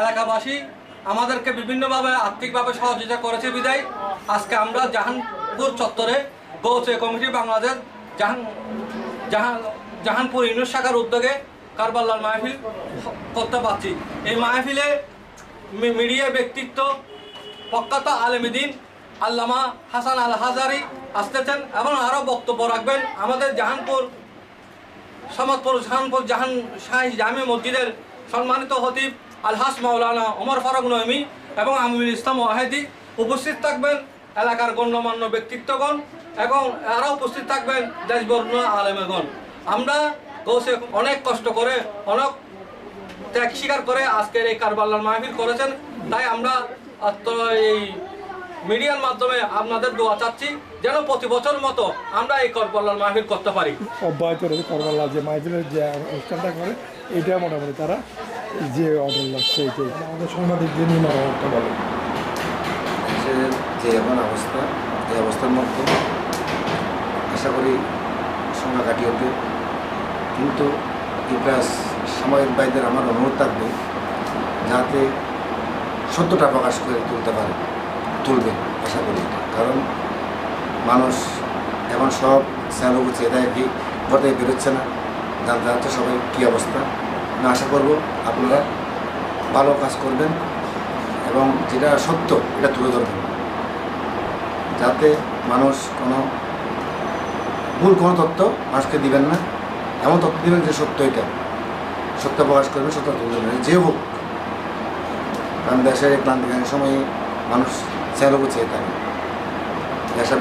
এলাকাবাসী আমাদেরকে বিভিন্নভাবে আর্থিকভাবে সহযোগিতা করেছে বিদায়। আজকে আমরা জাহানপুর চত্বরে গৌচে কমিটি বাংলাদেশ জাহান জাহান জাহানপুর ইউনিট শাখার উদ্যোগে কারবাল্লার মাহফিল করতে পারছি। এই মাহফিলে মিডিয়া ব্যক্তিত্ব প্রখ্যাত আলমদিন আল্লামা হাসান আল হাজারি আসতেছেন এবং আরও বক্তব্য রাখবেন। আমাদের জাহানপুর সমাজপুর জাহানপুর জাহান শাহী জামে মসজিদের সম্মানিত হতিব আলহাস মাওলানা ওমর ফারুক নয়মি এবং আমিরুল ইসলাম ওয়াহেদি উপস্থিত থাকবেন এলাকার গণ্যমান্য ব্যক্তিত্বগণ এবং আরও উপস্থিত থাকবেন দেশবর্ণ আলেমেগণ। আমরা গৌসে অনেক কষ্ট করে, অনেক ত্যাগ স্বীকার করে আজকের এই কারবাল্লার মাহফিল করেছেন। তাই আমরা এই মিডিয়ার মাধ্যমে আপনাদের দোয়া চাচ্ছি যেন প্রতি বছর মতো আমরা এই কারবাল্লার মাহফিল করতে পারি। অব্যাহত রয়েছে করবাল্লা যে মাইফিলের যে অনুষ্ঠানটা করে, এটা মোটামুটি তারা যে অর্ডার লাগছে এইটাই আমাদের সাংবাদিকদের নিয়ে মতামতটা বলেন। দেশের যে এমন অবস্থা এই অবস্থার মধ্যে আশা করি সময় কাটিয়ে উঠবে। কিন্তু ইতিহাস সাময়িক ভাইদের আমার অনুরোধ থাকবে যাতে সত্যটা প্রকাশ করে তুলতে পারে তুলবে আশা করি কারণ মানুষ এখন সব স্যালো দেয় কি ঘর থেকে বেরোচ্ছে না জানতে যাচ্ছে সবাই কী অবস্থা? আমি আশা করব আপনারা ভালো কাজ করবেন এবং যেটা সত্য, এটা তুলে ধরবেন। যাতে মানুষ কোনো ভুল কোনো তথ্য মানুষকে দিবেন না। এমন তথ্য দিবেন যে সত্য এটা। সত্য প্রকাশ করবেন, সত্য তুলে ধরবেন। যে হোক, কারণ দেশের ক্লান্তিকালীন সময়ে মানুষ চেয়ে থাকে। দেশে